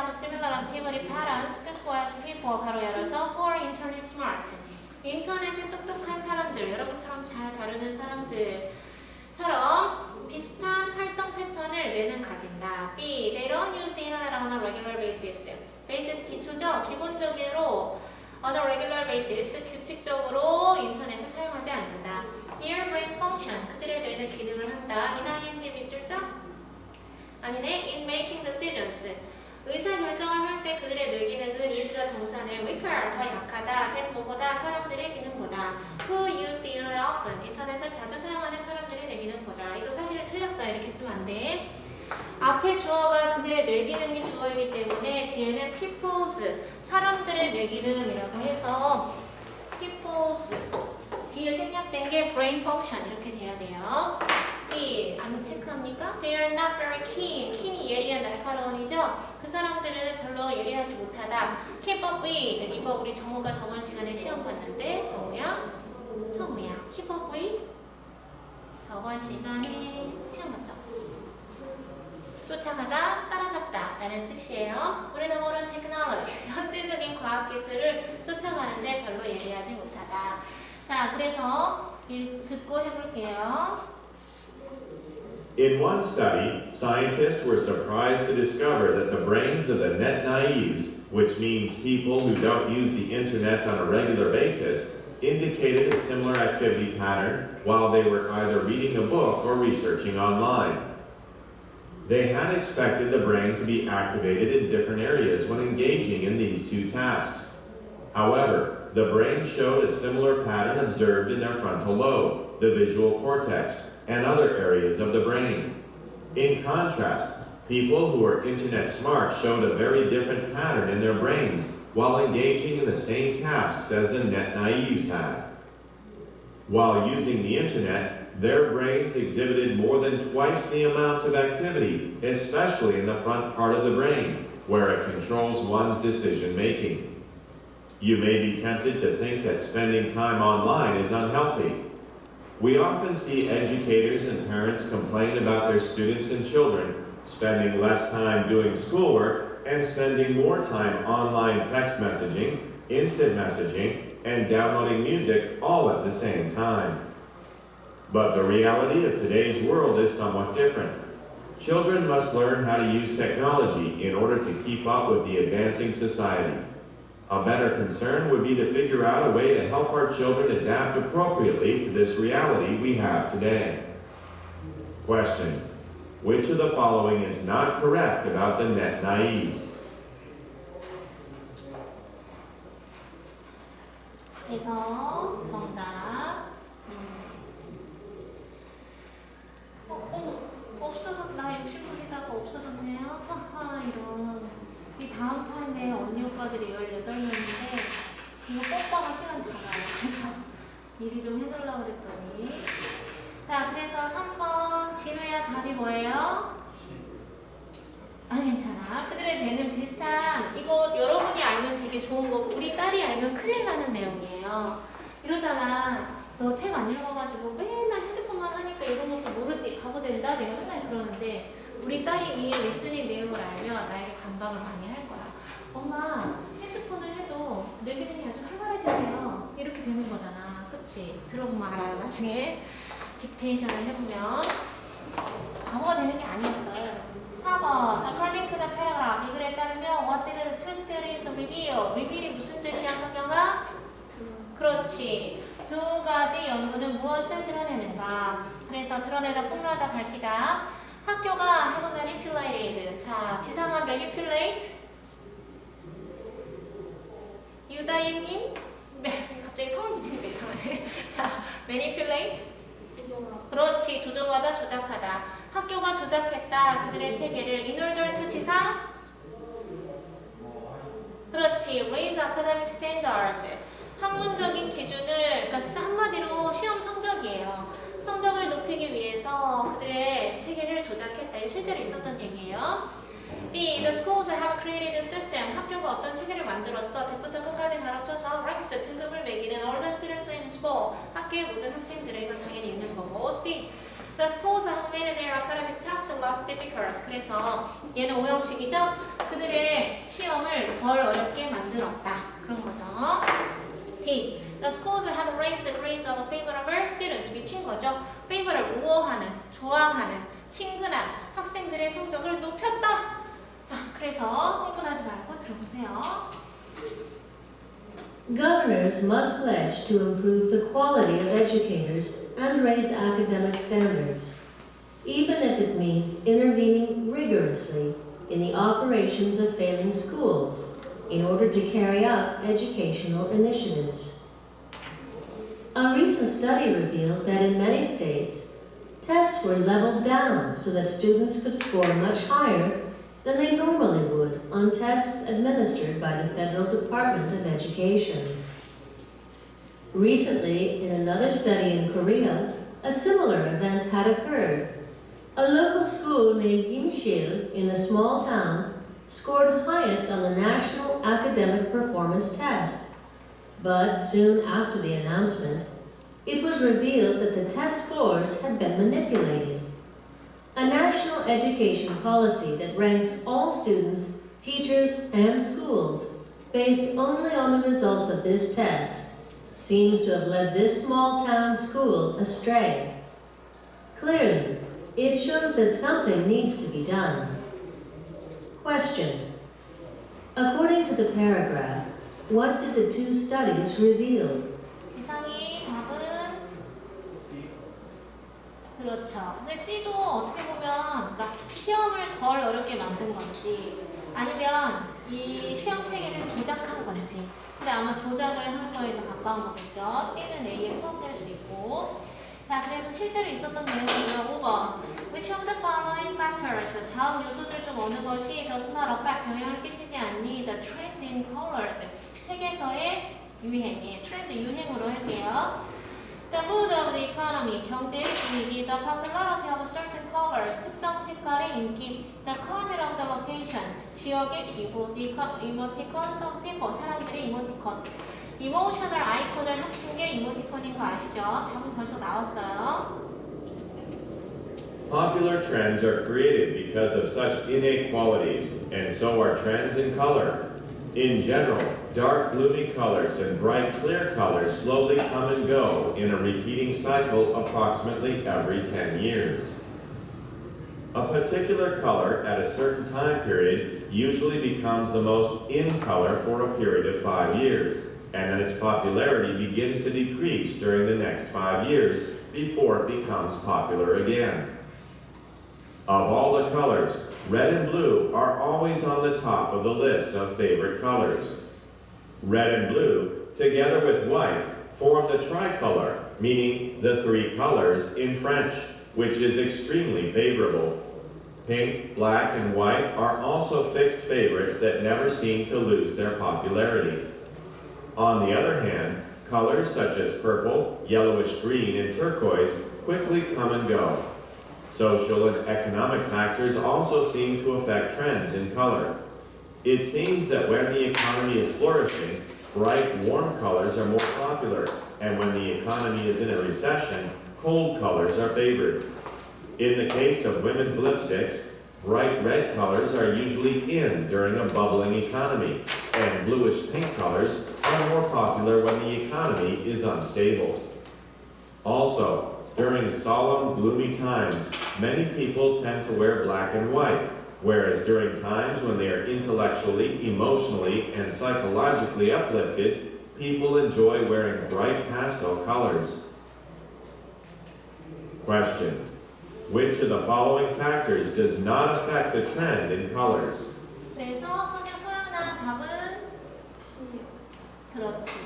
have similar activity patterns towards people 가로 열어서 are internet smart. 인터넷에 똑똑한 사람들, 여러분처럼 잘 다루는 사람들처럼 비슷한 활동 패턴을 뇌는 가진다. B. They don't use the internet on a regular basis. basis 기초죠. 기본적으로 on a regular basis 규칙적으로 인터넷을 사용하지 않는다. Their brain function 그들의 뇌는 기능을 한다. in ing 밑줄죠? 아니네. In making decisions 의사 결정을 할 때 그들의 뇌 기능은 is가 동사는 weaker 더 약하다. than 뭐보다 사람들의 기능보다 who use the internet often 인터넷을 자주 사용하는 사람들의 뇌 기능보다 이거 사실은 틀렸어요. 이렇게 쓰면 안 돼. 앞에 주어가 그들의 뇌 기능이 주어이기 때문에 뒤에는 people's 사람들의 뇌 기능이라고 해서 people's 뒤에 생략된 게 brain function 이렇게 돼야 돼요. B 안 체크합니까? They are not very keen. keen이 예리한 날카로운이죠. 그 사람들은 별로 예리하지 못하다. With 이거 우리 정우가 저번 시간에 시험 봤는데 정우야, 정우야. With 저번 시간에 시험 봤죠? 쫓아가다, 따라잡다 라는 뜻이에요. 우리는 모르는 테크놀로지, 현대적인 과학기술을 쫓아가는데 별로 예리하지 못하다. 자, 그래서 일- 듣고 해볼게요. In one study, scientists were surprised to discover that the brains of the net naives, which means people who don't use the internet on a regular basis, indicated a similar activity pattern while they were either reading a book or researching online. They had expected the brain to be activated in different areas when engaging in these two tasks. However, the brain showed a similar pattern observed in their frontal lobe, the visual cortex, and other areas of the brain. In contrast, people who were internet smart showed a very different pattern in their brains while engaging in the same tasks as the net naives had. While using the internet, their brains exhibited more than twice the amount of activity, especially in the front part of the brain, where it controls one's decision making. You may be tempted to think that spending time online is unhealthy. We often see educators and parents complain about their students and children spending less time doing schoolwork and spending more time online text messaging, instant messaging, and downloading music all at the same time. But the reality of today's world is somewhat different. Children must learn how to use technology in order to keep up with the advancing society. A better concern would be to figure out a way to help our children adapt appropriately to this reality we have today. Question. Which of the following is not correct about the net naives? 그래서 정답. 어, 어, 없어졌, 나 60분이다가 없어졌네요. 하하, 이런. 이 다음 타임에 언니 오빠들이 18명인데, 이거 뽑다가 시간 다 가요. 그래서 미리 좀 해놓으려고 그랬더니. 자, 그래서 3번. 진우야, 답이 뭐예요? 아 괜찮아. 그들의 되는 비슷한 이거 여러분이 알면 되게 좋은 거고 우리 딸이 알면 큰일 나는 내용이에요. 이러잖아. 너 책 안 읽어가지고 맨날 핸드폰만 하니까 이런 것도 모르지. 바보 된다. 내가 맨날 그러는데 우리 딸이 이 리스닝 내용을 알면 나에게 반박을 많이 할 거야. 엄마 핸드폰을 해도 내 기능이 아주 활발해지네요. 이렇게 되는 거잖아. 그치? 들어보면 알아요. 나중에 딕테이션을 해보면 바보가 되는 게 아니었어요. 4번 According to the paragraph 이 글에 따르면 What did the two studies reveal? reveal이 무슨 뜻이야 성경아? 그렇지 두 가지 연구는 무엇을 드러내는가 그래서 드러내다 폭로하다 밝히다 학교가 have manipulated 자 지상한 manipulate 유다예님? 네, 갑자기 성을 붙이니까 이상하네. 자 manipulate 그렇지 조종하다 조작하다. 학교가 조작했다. 그들의 체계를 in order to 지상. 그렇지 raise academic standards. 학문적인 기준을 그러니까 한마디로 시험 성적이에요 성적을 높이기 위해서 그들의 체계를 조작했다 이거 실제로 있었던 얘기예요 B. The schools have created a system. 학교가 어떤 체계를 만들었어. 대부터 끝까지 가르쳐서 ranks 등급을 매기는 all the students in school. 학교의 모든 학생들의 이건 당연히 있는 거고. C. The schools have made their academic tests less difficult. 그래서 얘는 오형식이죠. 그들의 시험을 덜 어렵게 만들었다. 그런 거죠. D. The schools have raised the grades of favorable students. 미친 거죠. favor을 우호하는, 좋아하는, 친근한 학생들의 성적을 높였다. 자, 그래서 흥분하지 말고 들어보세요. Governors must pledge to improve the quality of educators and raise academic standards, even if it means intervening rigorously in the operations of failing schools in order to carry out educational initiatives. A recent study revealed that in many states, tests were leveled down so that students could score much higher than they normally would on tests administered by the Federal Department of Education. Recently, in another study in Korea, a similar event had occurred. A local school named Yimshil in a small town scored highest on the National Academic Performance Test. But soon after the announcement, it was revealed that the test scores had been manipulated. A national education policy that ranks all students, teachers, and schools based only on the results of this test seems to have led this small town school astray. Clearly, it shows that something needs to be done. Question. According to the paragraph, what did the two studies reveal? 지상이 답은 그렇죠. 근데 C도 어떻게 보면 그러니까 시험을 덜 어렵게 만든 건지 아니면 이 시험 체계를 조작한 건지 근데 아마 조작을 한 거에 더 가까운 거겠죠. C는 A에 포함될 수 있고 자 그래서 실제로 있었던 내용이고요. 5번 Which of the following factors 다음 요소들 중 어느 것이 does not affect 영향을 끼치지 않니 the trend in colors 세계에서의 유행이 트렌드 유행으로 할게요. The mood of the economy, 경제의 분위기, the popularity of certain colors, 특정 색깔의 인기, the climate of the location, 지역의 기후, the emoticons of people, 사람들의 이모티콘. 이모셔널 아이콘을 합친 게 이모티콘인 거 아시죠? 답은 벌써 나왔어요. Popular trends are created because of such innate qualities, and so are trends in color. In general, dark gloomy colors and bright clear colors slowly come and go in a repeating cycle approximately every 10 years. A particular color at a certain time period usually becomes the most in color for a period of five years, and then its popularity begins to decrease during the next five years before it becomes popular again. Of all the colors, red and blue are always on the top of the list of favorite colors. Red and blue, together with white, form the tricolor, meaning the three colors in French, which is extremely favorable. Pink, black, and white are also fixed favorites that never seem to lose their popularity. On the other hand, colors such as purple, yellowish green, and turquoise quickly come and go. Social and economic factors also seem to affect trends in color. It seems that when the economy is flourishing, bright, warm colors are more popular, and when the economy is in a recession, cold colors are favored. In the case of women's lipsticks, bright red colors are usually in during a bubbling economy, and bluish pink colors are more popular when the economy is unstable. Also, during solemn, gloomy times, many people tend to wear black and white, whereas during times when they are intellectually, emotionally, and psychologically uplifted, people enjoy wearing bright pastel colors. Question. Which of the following factors does not affect the trend in colors? 그래서 선생 소연아 답은 그렇지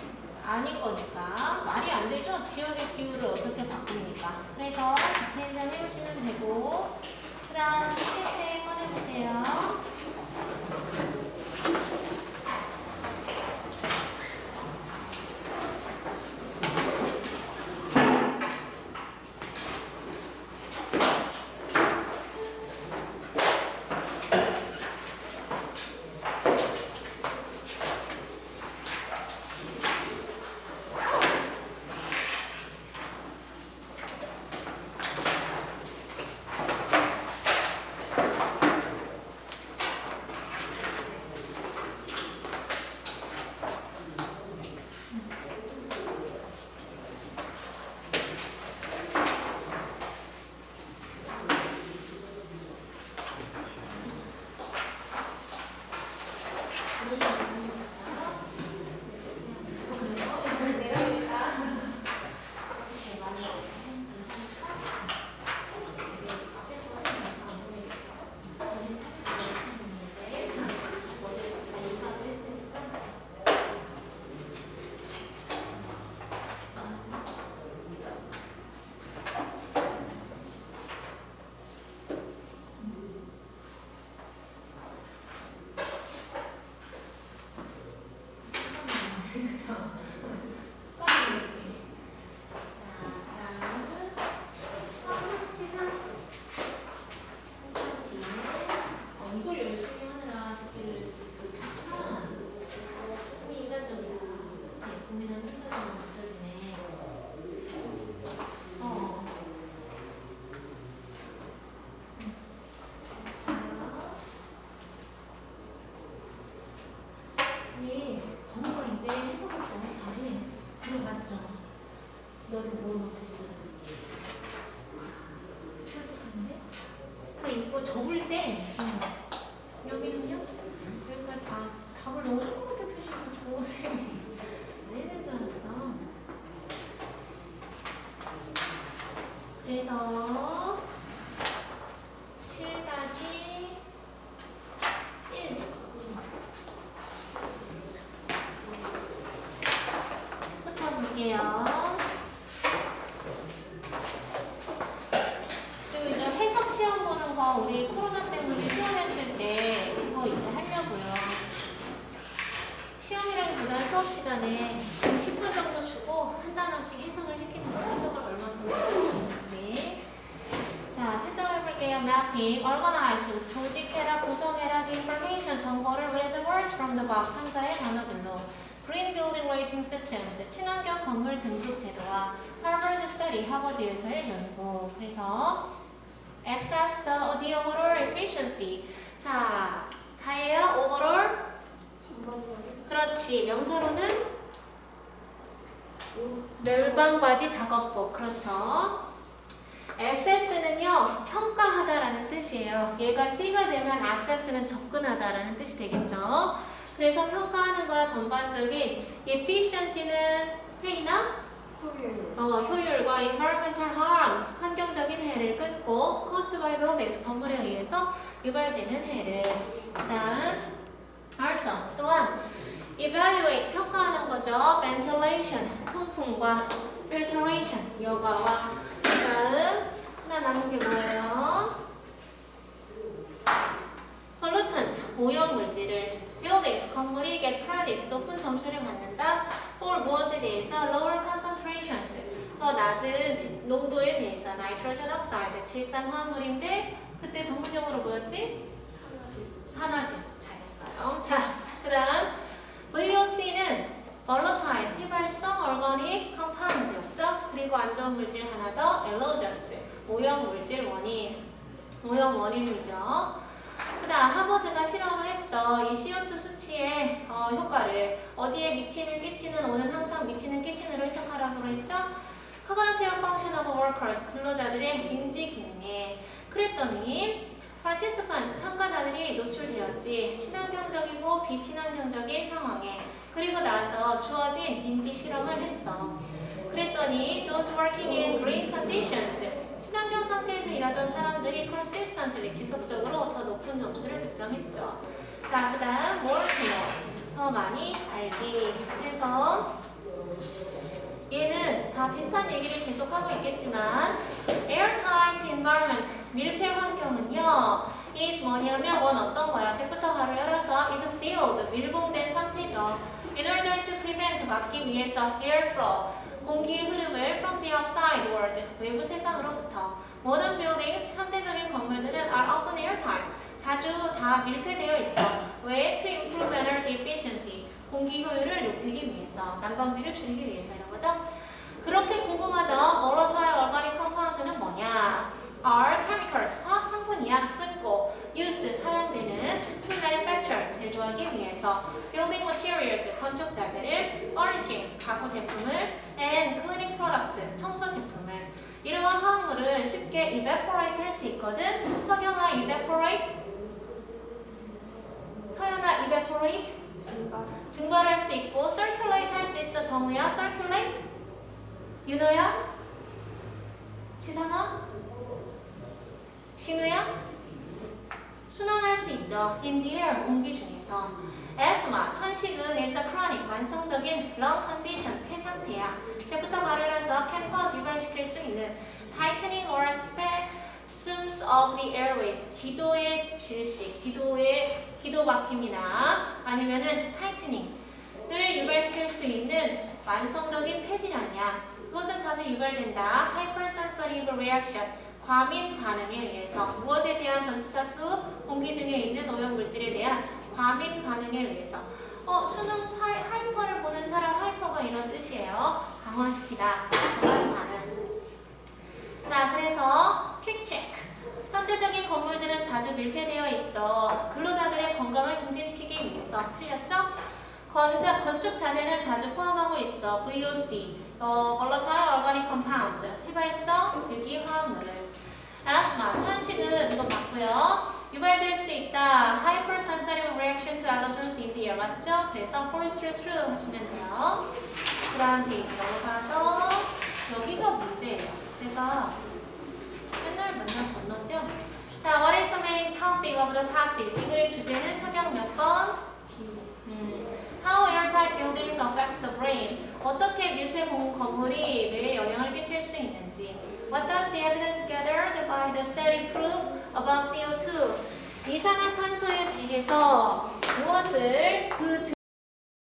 아닌 거니까 말이 안 되죠? 지역의 기후를 어떻게 바꿉니까. 그래서 디테일만 해보시면 되고. 그 다음 스케치 꺼내보세요 정보를 with the words from the box, 상자의 단어들로. Green Building Rating Systems, 친환경 건물 등급 제도와 Harvard Study, 하버드에서의 연구. 그래서 Access the, the overall efficiency. 자, 다예요. overall. 그렇지. 명사로는 멸방과지 작업복. 그렇죠. SS는요, 평가하다라는 뜻이에요. 얘가 C가 되면 access는 접근하다라는 뜻이 되겠죠. 그래서 평가하는 거야 전반적인 efficiency는 회의나 어, 효율과 environmental harm, 환경적인 해를 끊고 cost by buildings, 건물에 의해서 유발되는 해를 그 다음 also, 또한 evaluate, 평가하는 거죠 ventilation, 통풍과 filtration, 여과와 그 다음 하나 남은 게 뭐예요? pollutants, 오염 물질을 buildings, 건물이 get credit, 높은 점수를 받는다 for 무엇에 대해서 lower concentrations, 더 낮은 지- 농도에 대해서 nitrogen oxide, 질산화합물인데 그때 전문용어로 뭐였지? 산화지수 잘했어요. 자, 그 다음 VOC는 volatile, 휘발성 organic compounds였죠. 그리고 안전물질 하나 더 allergens, 오염물질 원인, 오염 원인이죠. 그 다음 하버드가 실험을 했어. 이 CO2 수치의 어, 효과를 어디에 미치는 끼치는 오는 항상 미치는 끼치는으로 해석하라고 그랬죠? Cognitive function of workers, 근로자들의 인지 기능에 그랬더니 participants, 참가자들이 노출되었지 친환경적이고 비친환경적인 상황에 그리고 나서 주어진 인지 실험을 했어. 그랬더니 those working in green conditions 친환경 상태에서 일하던 사람들이 consistently 지속적으로 더 높은 점수를 득점했죠. 자, 그 다음 more to know 더 많이 알기 그래서 얘는 다 비슷한 얘기를 계속하고 있겠지만 airtight environment 밀폐 환경은요 is 뭐냐면 원 어떤 거야 때부터 가로 열어서 is sealed 밀봉된 상태죠 in order to prevent 막기 위해서 airflow 공기의 흐름을 from the outside world 외부 세상으로부터 modern buildings 현대적인 건물들은 are often airtight 자주 다 밀폐되어 있어 왜 to improve energy efficiency 공기 효율을 높이기 위해서 난방비를 줄이기 위해서 이런 거죠. 그렇게 궁금하던 volatile organic compounds는 뭐냐? are chemicals 화학 성분이야 끊고 used 사용되는 to manufacture 위해서 building materials 건축 자재를 furnishings 가구 제품을 and cleaning products 청소 제품을 이러한 화학물은 쉽게 evaporate 할 수 있거든. 석영아 evaporate 서연아 evaporate 증발할 수 있고 circulate 할 수 있어 정우야 circulate 윤호야 지상아 진우야 있죠 in the air 공기 중에서 asthma 천식은 is a chronic 만성적인 lung condition 폐 상태야 때부터 발열해서 can cause 유발시킬 수 있는 tightening or spasms of the airways 기도의 질식 기도의 기도 막힘이나 아니면은 tightening 을 유발시킬 수 있는 만성적인 폐질환이야. 그것은 자주 유발된다. hypersensitive reaction 과민 반응에 의해서 무엇에 대한 전치사 to 공기 중에 있는 오염 물질에 대한 과민 반응에 의해서 어 수능 하이, 하이퍼를 보는 사람 하이퍼가 이런 뜻이에요. 강화시키다. 과민 반응. 자 그래서 퀵 체크. 현대적인 건물들은 자주 밀폐되어 있어 근로자들의 건강을 증진시키기 위해서 틀렸죠? 건자, 건축 자재는 자주 포함하고 있어. VOC, 어, volatile organic compounds, 휘발성 유기 화합물을. Asthma, 천식은 이거 맞고요. 유발될 수 있다. hypersensitive reaction to allergens in the air 맞죠? 그래서 false true true 하시면 돼요. 그 다음 페이지 넘어가서 여기가 문제예요. 내가 맨날 맨날 건너뛰어. 자, what is the main topic of the passage? 이 글의 주제는 석양 몇 번? 음, How airtight buildings affect the brain? 어떻게 밀폐 공- 건물이 뇌에 영향을 끼칠 수 있는지. What does the evidence gathered by the study prove about CO2? 이산화탄소에 대해서 무엇을